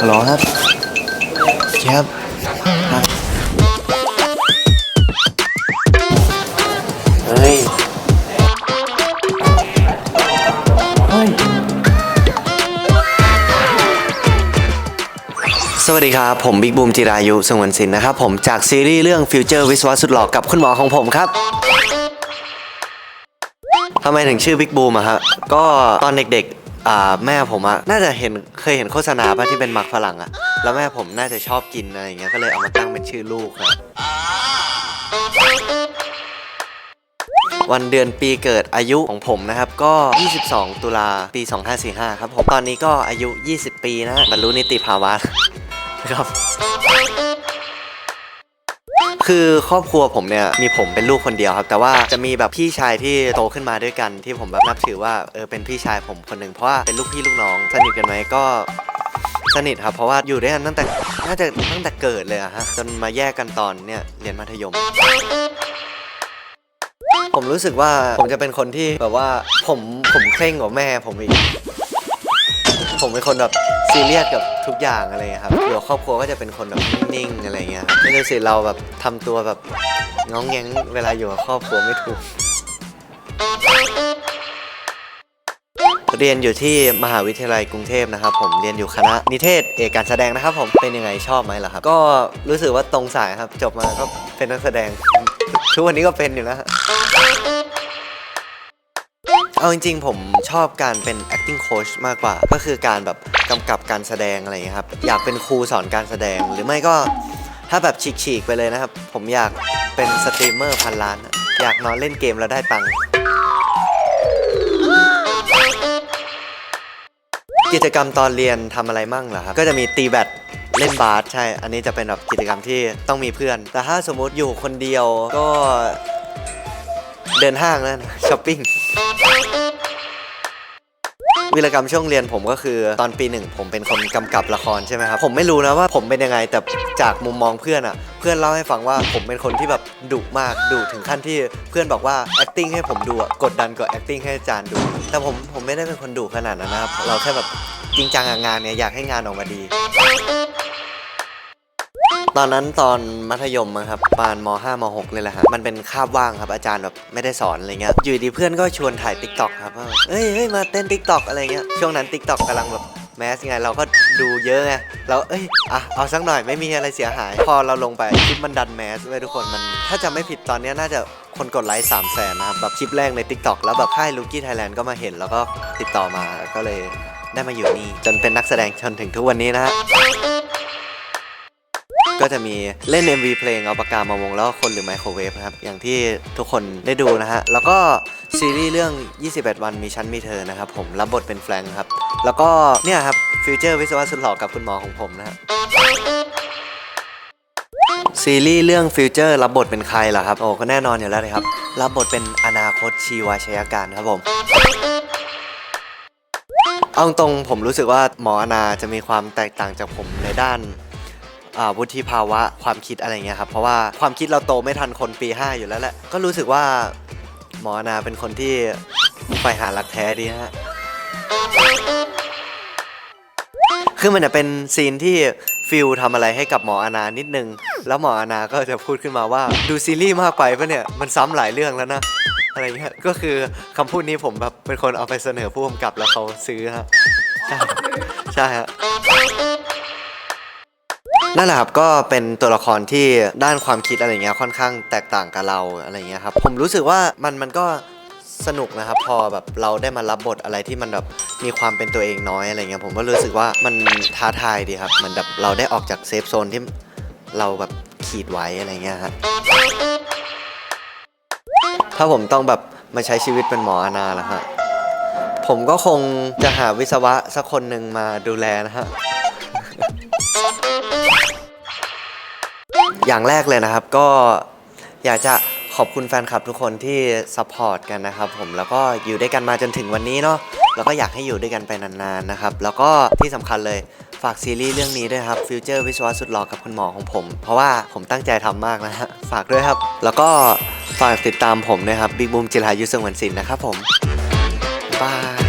ฮัลโหลครับครับครับเฮ้ย เฮ้ย สวัสดีครับ ผมบิ๊กบูมจิรายุสงวนสินนะครับ ผมจากซีรีส์เรื่องฟิวเจอร์วิศวะสุดหล่อกับคุณหมอของผมครับทำไมถึงชื่อบิ๊กบูมอะฮะก็ตอนเด็กๆ อ่าแม่ผมอะน่าจะเห็นเคยเห็นโฆษณาป่ะที่เป็นมักฝรั่งอะแล้วแม่ผมน่าจะชอบกินอะไรอย่างเงี้ยก็เลยเอามาตั้งเป็นชื่อลูกครับวันเดือนปีเกิดอายุของผมนะครับ ก็ 22 ตุลาปี 2545 ครับผม ตอนนี้ก็อายุ 20 ปีนะฮะบรรลุนิติภาวะครับ คือครอบครัวผมเนี่ยมีผมเป็นลูกคนเดียวครับ แต่ว่าจะมีแบบพี่ชายที่โตขึ้นมาด้วยกันที่ผมแบบนับถือว่าเออเป็นพี่ชายผมคนหนึ่งเพราะว่าเป็นลูกพี่ลูกน้องสนิทกันไหมก็สนิทครับ เพราะว่าอยู่ด้วยกันตั้งแต่น่าจะตั้งแต่เกิดเลยอะฮะจนมาแยกกันตอนเนี่ยเรียนมัธยม ผมรู้สึกว่าผมจะเป็นคนที่แบบว่าผมผมเคร่งกว่าแม่ผมอีก ผมเป็นคนแบบซีเรียสกับทุกอย่างอะไรเงี้ยครับอยู่กับครอบครัวก็จะเป็นคนแบบนิ่งๆอะไรเงี้ยครับไม่ได้สิเราแบบทำตัวแบบง้องแง้งเวลาอยู่กับครอบครัวไม่ถูก เรียนอยู่ที่มหาวิทยาลัยกรุงเทพนะครับ ผมเรียนอยู่คณะนิเทศเอกการแสดงนะครับ ผมเป็นยังไงชอบไหมล่ะครับ ก็รู้สึกว่าตรงสายครับ จบมาก็เป็นนักแสดงทุกวันนี้ก็เป็นอยู่นะฮะ เอาจริงๆ ผมชอบการเป็น acting coach มากกว่า ก็คือการแบบกำกับการแสดงอะไรอย่างเงี้ยครับ อยากเป็นครูสอนการแสดง หรือไม่ก็ถ้าแบบฉีกๆไปเลยนะครับ ผมอยากเป็นสตรีมเมอร์พันล้าน อยากนอนเล่นเกมแล้วได้ตังค์กิจกรรมตอนเรียนทำอะไรมั่งเหรอครับ ก็จะมีตีแบดเล่นบาสใช่ อันนี้จะเป็นแบบกิจกรรมที่ต้องมีเพื่อน แต่ถ้าสมมุติอยู่คนเดียวก็เดินห้างนั่นช้อปปิ้ง วีรกรรมช่วงเรียนผมก็คือตอนปีหนึ่งผมเป็นคนกำกับละครใช่ไหมครับผมไม่รู้นะว่าผมเป็นยังไงแต่จากมุมมองเพื่อนอะเพื่อนเล่าให้ฟังว่าผมเป็นคนที่แบบดุมากดุถึงขั้นที่เพื่อนบอกว่า acting ให้ผมดูอะกดดันกว่า acting ให้อาจารย์ดู แต่ผมผมไม่ได้เป็นคนดุขนาดนั้นนะครับเราแค่แบบจริงจังกับงานเนี่ยอยากให้งานออกมาดี ตอนนั้นตอนมัธยมครับประมาณม5 ม 6เลยแหละฮะมันเป็นคาบว่างครับอาจารย์แบบไม่ได้สอนอะไรเงี้ยอยู่ดีเพื่อนก็ชวนถ่าย t ิ k t o k ครับว่าเฮ้ยเฮ้ยมาเต้น t ิ k t o k อกอะไรเงี้ยช่วงนั้น t ิ k t o k กกำลังแบบแมสไงเราก็ดูเยอะไงเราเอ้ยอะเอาสักหน่อยไม่มีอะไรเสียหาย พอเราลงไปคลิปมันดันแมสไว้ยทุกคนมัน ถ้าจะไม่ผิดตอนนี้น่าจะคนกดไลค์3 0 0แสนนะครับแบบคลิปแรกใน t ิ k t o k แล้วแบบค่ายลูกี้ไทยแลนด์ก็มาเห็นแล้วก็ติดต่อมาก็เลยได้มาอยู่นี่จนเป็นนักแสดงจนถึงทุกวันนี้นะฮะ ก็จะมีเล่น MV เพลงเอาปากกามาวงแล้วคนหรือไมโครเวฟนะครับ อย่างที่ทุกคนได้ดูนะฮะ แล้วก็ซีรีส์เรื่อง 21 วันมีชั้นมีเธอนะครับผมรับบทเป็นแฟรงค์ครับ แล้วก็เนี่ยครับฟิวเจอร์วิศวะสุดหล่อกับคุณหมอของผมนะฮะซีรีส์เรื่องฟิวเจอร์รับบทเป็นใครล่ะครับ โอ้ก็แน่นอนอยู่แล้วเลยครับ รับบทเป็นอนาคตชีวาชยการครับผมเอาตรงผมรู้สึกว่าหมออนาจะมีความแตกต่างจากผมในด้าน วุฒิภาวะความคิดอะไรเงี้ยครับเพราะว่าความคิดเราโตไม่ทันคนปี 5 อยู่แล้วแหละก็รู้สึกว่าหมอนาเป็นคนที่ใฝ่หารักแท้ดีฮะคือมันจะเป็นซีนที่ฟิลทำอะไรให้กับหมออานานิดนึง แล้วหมออานาก็จะพูดขึ้นมาว่าดูซีรีส์มากไปปะเนี่ยมันซ้ำหลายเรื่องแล้วนะอะไรเงี้ยก็คือคำพูดนี้ผมแบบเป็นคนเอาไปเสนอผู้กำกับแล้วเขาซื้อฮะใช่ใช่ฮะ นั่นแหละครับก็เป็นตัวละครที่ด้านความคิดอะไรเงี้ยค่อนข้างแตกต่างกับเราอะไรเงี้ยครับผมรู้สึกว่ามันมันก็สนุกนะครับพอแบบเราได้มารับบทอะไรที่มันแบบมีความเป็นตัวเองน้อยอะไรเงี้ยผมก็รู้สึกว่ามันท้าทายดีครับเหมือนแบบเราได้ออกจากเซฟโซนที่เราแบบขีดไว้อะไรเงี้ยฮะถ้าผมต้องแบบมาใช้ชีวิตเป็นหมออนาล่ะฮะผมก็คงจะหาวิศวะสักคนหนึ่งมาดูแลนะฮะ อย่างแรกเลยนะครับก็อยากจะขอบคุณแฟนคลับทุกคนที่ซัพพอร์ตกันนะครับผมแล้วก็อยู่ด้วยกันมาจนถึงวันนี้เนาะแล้วก็อยากให้อยู่ด้วยกันไปนานๆนะครับแล้วก็ที่สำคัญเลยฝากซีรีส์เรื่องนี้ด้วยครับฟิวเจอร์วิศวะสุดหล่อกับคุณหมอของผม เพราะว่าผมตั้งใจทำมากนะฮะฝากด้วยครับ แล้วก็ฝากติดตามผมด้วยครับบิ๊กบูมจิรายุสงวนสินนะครับผมบาย